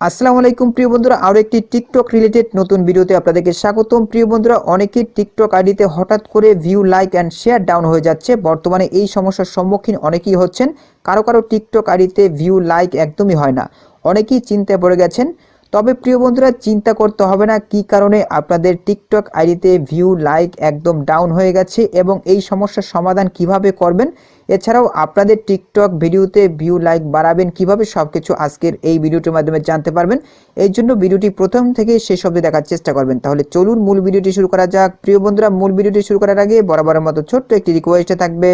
আসসালামু আলাইকুম, প্রিয় বন্ধুরা, আরও একটি টিকটক রিলেটেড নতুন ভিডিওতে আপনাদেরকে স্বাগতম। প্রিয় বন্ধুরা, অনেকেই টিকটক আইডিতে হঠাৎ করে view like and share down হয়ে যাচ্ছে। বর্তমানে এই সমস্যার সম্মুখীন অনেকেই হচ্ছেন। কারও কারও টিকটক আইডিতে ভিউ লাইক একদমই হয় না। অনেকেই চিন্তায় পড়ে গেছেন তবে প্রিয় বন্ধুরা, চিন্তা করতে হবে না কি কারণে আপনাদের টিকটক আইডিতে ভিউ, লাইক একদম ডাউন হয়ে গেছে এবং এই সমস্যার সমাধান কীভাবে করবেন? এছাড়াও আপনাদের টিকটক ভিডিওতে ভিউ, লাইক বাড়াবেন কীভাবে সব কিছু আজকের এই ভিডিওটির মাধ্যমে জানতে পারবেন। এই জন্য ভিডিওটি প্রথম থেকে শেষ অবধি দেখার চেষ্টা করবেন। তাহলে চলুন মূল ভিডিওটি শুরু করা যাক। প্রিয় বন্ধুরা, মূল ভিডিওটি শুরু করার আগে বরাবরের মতো ছোট্ট একটি রিকোয়েস্টে থাকবে।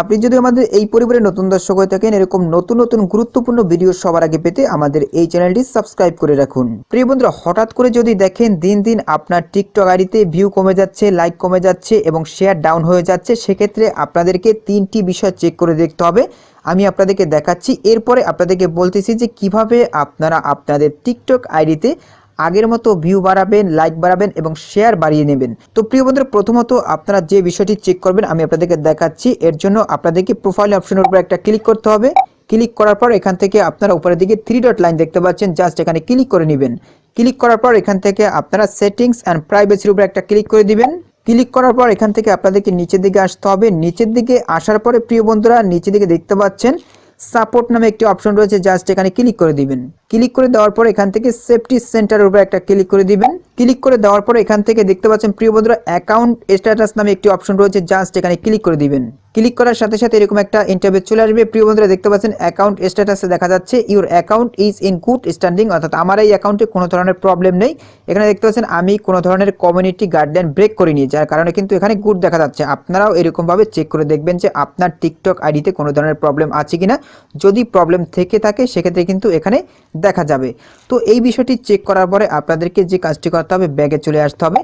আপনি যদি আমাদের এই পরিবারে নতুন দর্শক হয়ে থাকেন, এরকম নতুন নতুন, গুরুত্বপূর্ণ ভিডিও সবার আগে পেতে আমাদের এই চ্যানেলটি সাবস্ক্রাইব করে রাখুন। প্রিয় বন্ধুরা, হঠাৎ করে যদি দেখেন দিন দিন আপনার টিকটক আইডিতে ভিউ কমে যাচ্ছে লাইক কমে যাচ্ছে এবং শেয়ার ডাউন হয়ে যাচ্ছে, সেক্ষেত্রে আপনাদেরকে তিনটি বিষয় চেক করে দেখতে হবে। আমি আপনাদেরকে দেখাচ্ছি, এরপরে আপনাদেরকে বলতেছি যে কীভাবে আপনারা আপনাদের টিকটক আইডিতে আগের মতো ভিউ বাড়াবেন লাইক বাড়াবেন এবং শেয়ার বাড়িয়ে নেবেন। তো প্রিয় বন্ধুরা, প্রথমত আপনারা যে বিষয়টি চেক করবেন, আমি আপনাদেরকে দেখাচ্ছি। এর জন্য আপনাদেরকে প্রোফাইল অপশনের উপর একটা ক্লিক করতে হবে। ক্লিক করার পর এখান থেকে আপনারা উপরের দিকে থ্রি ডট লাইন দেখতে পাচ্ছেন জাস্ট এখানে ক্লিক করে নেবেন। ক্লিক করার পর এখান থেকে আপনারা সেটিংস অ্যান্ড প্রাইভেসির উপর একটা ক্লিক করে দিবেন। ক্লিক করার পর এখান থেকে আপনাদেরকে নিচের দিকে আসতে হবে। নিচের দিকে আসার পরে, প্রিয় বন্ধুরা, নিচের দিকে দেখতে পাচ্ছেন সাপোর্ট নামে একটি অপশন রয়েছে জাস্ট এখানে ক্লিক করে দিবেন। ক্লিক করে দেওয়ার পর এখান থেকে সেফটি সেন্টারের উপর একটা ক্লিক করে দিবেন। ক্লিক করে দেওয়ার পর এখান থেকে দেখতে পাচ্ছেন, প্রিয় বন্ধুরা অ্যাকাউন্ট স্ট্যাটাস নামে একটি অপশন রয়েছে জাস্ট এখানে ক্লিক করে দিবেন। ক্লিক করার সাথে সাথে এরকম একটা ইন্টারভিউ চলে আসবে। প্রিয় বন্ধুরা, দেখতে পাচ্ছেন অ্যাকাউন্ট স্ট্যাটাসে দেখা যাচ্ছে your account is in good standing অর্থাৎ আমার এই অ্যাকাউন্টে কোনো ধরনের প্রবলেম নেই। এখানে দেখতে পাচ্ছেন, আমি কোনো ধরনের কমিউনিটি গাইডলাইন ব্রেক করিনি, যার কারণে কিন্তু এখানে গুড দেখা যাচ্ছে। আপনারাও এরকমভাবে চেক করে দেখবেন যে আপনার টিকটক আইডিতে কোনো ধরনের প্রবলেম আছে কিনা। যদি প্রবলেম থেকে থাকে, সেক্ষেত্রে কিন্তু এখানে দেখা যাবে। তো এই বিষয়টি চেক করার পরে আপনাদেরকে যে কাজটি করতে হবে ব্যাগে চলে আসতে হবে।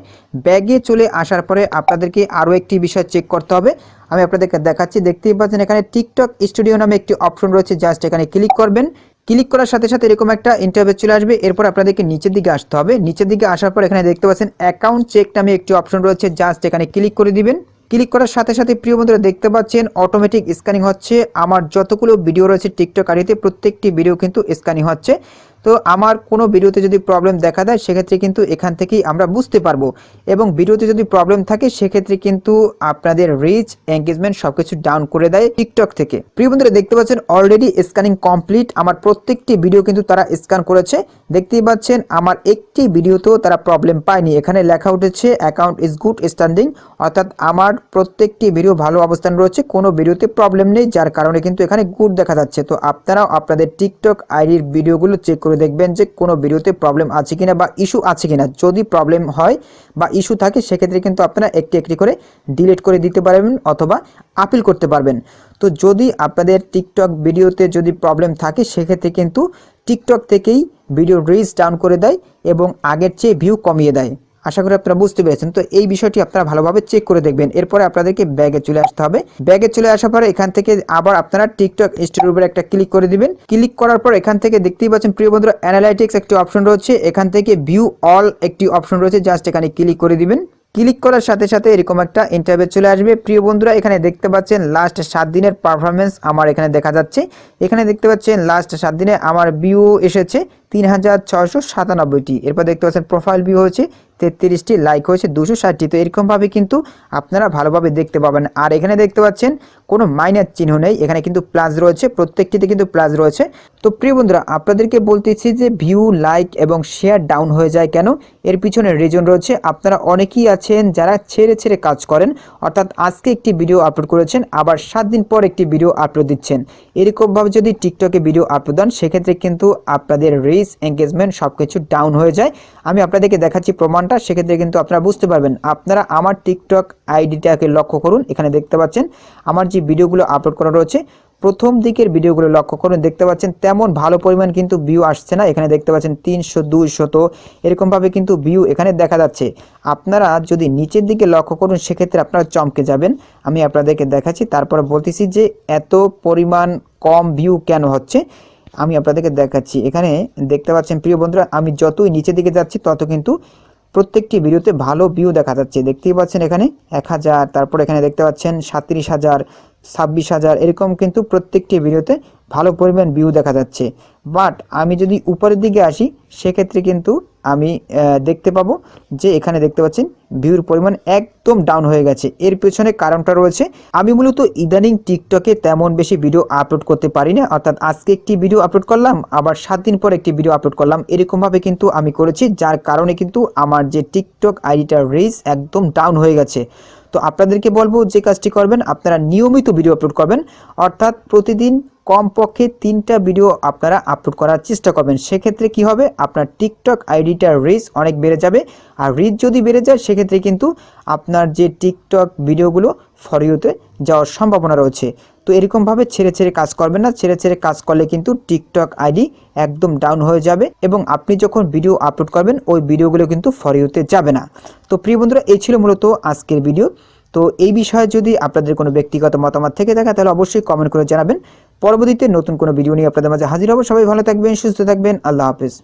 ব্যাগে চলে আসার পরে আপনাদেরকে আরও একটি বিষয় চেক করতে হবে। আমি আপনাদেরকে দেখাচ্ছি, দেখতেই পাচ্ছেন এখানে টিকটক স্টুডিও নামে একটি অপশন রয়েছে জাস্ট এখানে ক্লিক করবেন। ক্লিক করার সাথে সাথে এরকম একটা ইন্টারভিউ চলে আসবে, এরপর আপনাদেরকে নিচের দিকে আসতে হবে। নিচের দিকে আসার পর এখানে দেখতে পাচ্ছেন অ্যাকাউন্ট চেক নামে একটি অপশন রয়েছে জাস্ট এখানে ক্লিক করে দিবেন। ক্লিক করার সাথে সাথে প্রিয় বন্ধুরা দেখতে পাচ্ছেন অটোমেটিক স্ক্যানিং হচ্ছে। আমার যতগুলো ভিডিও রয়েছে টিকটক আরিতে প্রত্যেকটি ভিডিও কিন্তু স্ক্যানিং হচ্ছে। তো আমার কোনো ভিডিওতে যদি প্রবলেম দেখা দেয়, সেক্ষেত্রে কিন্তু এখান থেকেই আমরা বুঝতে পারব। এবং ভিডিওতে যদি প্রবলেম থাকে, সেক্ষেত্রে কিন্তু আপনাদের রিচ এঙ্গেজমেন্ট সব কিছু ডাউন করে দেয় টিকটক থেকে। প্রিয় বন্ধুরা, দেখতে পাচ্ছেন অলরেডি স্ক্যানিং কমপ্লিট আমার প্রত্যেকটি ভিডিও কিন্তু তারা স্ক্যান করেছে। দেখতেই পাচ্ছেন আমার একটি ভিডিওতেও তারা প্রবলেম পায়নি। এখানে লেখা উঠেছে অ্যাকাউন্ট ইজ গুড স্ট্যান্ডিং অর্থাৎ আমার প্রত্যেকটি ভিডিও ভালো অবস্থান রয়েছে। কোনো ভিডিওতে প্রবলেম নেই, যার কারণে কিন্তু এখানে গুড দেখা যাচ্ছে। তো আপনারাও আপনাদের টিকটক আইডির ভিডিওগুলো চেক করে দেখবেন যে কোনো ভিডিওতে প্রবলেম আছে কিনা বা ইস্যু আছে কিনা। যদি প্রবলেম হয় বা ইস্যু থাকে, সেক্ষেত্রে কিন্তু আপনারা একটি একটি করে ডিলিট করে দিতে পারবেন অথবা আপিল করতে পারবেন। তো যদি আপনাদের টিকটক ভিডিওতে যদি প্রবলেম থাকে, সেক্ষেত্রে কিন্তু টিকটক থেকেই ভিডিও রিচ ডাউন করে দেয় এবং আগের চেয়ে ভিউ কমিয়ে দেয়। আশা করি আপনারা বুঝতে পেরেছেন। তো এই বিষয়টি আপনারা ভালোভাবে চেক করে দেখবেন। এরপরে আপনাদেরকে ব্যাগে চলে আসতে হবে। ব্যাগে চলে আসার পরে এখান থেকে আবার আপনারা টিকটক স্টোরির উপরে একটা ক্লিক করে দিবেন। ক্লিক করার পর এখান থেকে দেখতেই পাচ্ছেন, প্রিয় বন্ধুরা অ্যানালাইটিক্স একটি অপশন রয়েছে। এখান থেকে ভিউ অল একটি অপশন রয়েছে। জাস্ট এখানে ক্লিক করে দিবেন। ক্লিক করার সাথে সাথে এরকম একটা ইন্টারভিউ চলে আসবে। প্রিয় বন্ধুরা, এখানে দেখতে পাচ্ছেন লাস্ট সাত দিনের পারফরমেন্স আমার এখানে দেখা যাচ্ছে। এখানে দেখতে পাচ্ছেন লাস্ট সাত দিনে আমার ভিউ এসেছে। তিন হাজার ছয়শো সাতানব্বইটি। এরপর দেখতে পাচ্ছেন প্রোফাইল ভিউ হচ্ছে তেত্রিশটি লাইক হয়েছে দুশো ষাটটি। তো এরকমভাবে কিন্তু আপনারা ভালোভাবে দেখতে পাবেন। আর এখানে দেখতে পাচ্ছেন কোনো মাইনার চিহ্ন নেই। এখানে কিন্তু প্লাস রয়েছে, প্রত্যেকটিতে কিন্তু প্লাস রয়েছে। তো প্রিয় বন্ধুরা, আপনাদেরকে বলতেছি যে ভিউ লাইক এবং শেয়ার ডাউন হয়ে যায় কেন? এর পিছনে রিজন রয়েছে। আপনারা অনেকেই আছেন যারা ছেড়ে ছেড়ে কাজ করেন। অর্থাৎ আজকে একটি ভিডিও আপলোড করেছেন, আবার সাত দিন পর একটি ভিডিও আপলোড দিচ্ছেন। এরকমভাবে যদি টিকটকে ভিডিও আপলোড দেন, সেক্ষেত্রে কিন্তু আপনাদের রিচ এঙ্গেজমেন্ট সব কিছু ডাউন হয়ে যায়। আমি আপনাদেরকে দেখাচ্ছি প্রমাণটা, সেক্ষেত্রে কিন্তু আপনারা বুঝতে পারবেন। আপনারা আমার টিকটক আইডিটাকে লক্ষ্য করুন, এখানে দেখতে পাচ্ছেন, আমার যে ভিডিওগুলো আপলোড করা রয়েছে, প্রথম দিকের ভিডিওগুলো লক্ষ্য করুন, দেখতে পাচ্ছেন তেমন ভালো পরিমাণ কিন্তু ভিউ আসছে না, এখানে দেখতে পাচ্ছেন তিনশো, দুইশত, এরকমভাবে কিন্তু ভিউ এখানে দেখা যাচ্ছে। আপনারা যদি নিচের দিকে লক্ষ্য করুন, সেক্ষেত্রে আপনারা চমকে যাবেন। আমি আপনাদেরকে দেখাচ্ছি, তারপরে বলতেছি যে এত পরিমাণ কম ভিউ কেন হচ্ছে? আমি আপনাদেরকে দেখাচ্ছি। এখানে দেখতে পাচ্ছেন, প্রিয় বন্ধুরা, আমি যতই নিচের দিকে যাচ্ছি, তত কিন্তু প্রত্যেকটি ভিডিওতে ভালো ভিউ দেখা যাচ্ছে। দেখতেই পাচ্ছেন এখানে এক হাজার, তারপর এখানে দেখতে পাচ্ছেন সাঁত্রিশ হাজার, ছাব্বিশ হাজার, এরকম কিন্তু প্রত্যেকটি ভিডিওতে ভালো পরিমাণ ভিউ দেখা যাচ্ছে। বাট আমি যদি উপরের দিকে আসি, সেক্ষেত্রে কিন্তু আমি দেখতে পাবো যে এখানে দেখতে পাচ্ছেন ভিউর পরিমাণ একদম ডাউন হয়ে গেছে। এর পেছনে কারণটা রয়েছে, আমি মূলত ইদানিং টিকটকে তেমন বেশি ভিডিও আপলোড করতে পারি না। অর্থাৎ আজকে একটি ভিডিও আপলোড করলাম, আবার সাত দিন পর একটি ভিডিও আপলোড করলাম। এরকমভাবে কিন্তু আমি করেছি, যার কারণে কিন্তু আমার যে টিকটক আইডিটার রিচ একদম ডাউন হয়ে গেছে। তো আপনাদেরকে বলব যে কাজটি করবেন, আপনারা নিয়মিত ভিডিও আপলোড করবেন, অর্থাৎ প্রতিদিন কমপক্ষে তিনটা ভিডিও আপনারা আপলোড করার চেষ্টা করবেন। সেক্ষেত্রে কি হবে? আপনার টিকটক আইডিটার রিচ অনেক বেড়ে যাবে। আর রিচ যদি বেড়ে যায়, সেক্ষেত্রে কিন্তু আপনার যে টিকটক ভিডিওগুলো ফরিওতে যাওয়ার সম্ভাবনা রয়েছে। তো এরকমভাবে ছেড়ে ছেড়ে কাজ করবেন না, ছেড়ে ছেড়ে কাজ করলে কিন্তু টিকটক আইডি একদম ডাউন হয়ে যাবে এবং আপনি যখন ভিডিও আপলোড করবেন, ওই ভিডিওগুলো কিন্তু ফরিওতে যাবে না। তো প্রিয় বন্ধুরা, এই ছিল মূলত আজকের ভিডিও। তো এই বিষয়ে যদি আপনাদের কোনো ব্যক্তিগত মতামত থেকে থাকে, তাহলে অবশ্যই কমেন্ট করে জানাবেন। পরবর্তীতে নতুন কোনো ভিডিও নিয়ে আপনাদের মাঝে হাজির হব। সবাই ভালো থাকবেন, সুস্থ থাকবেন। আল্লাহ হাফেজ।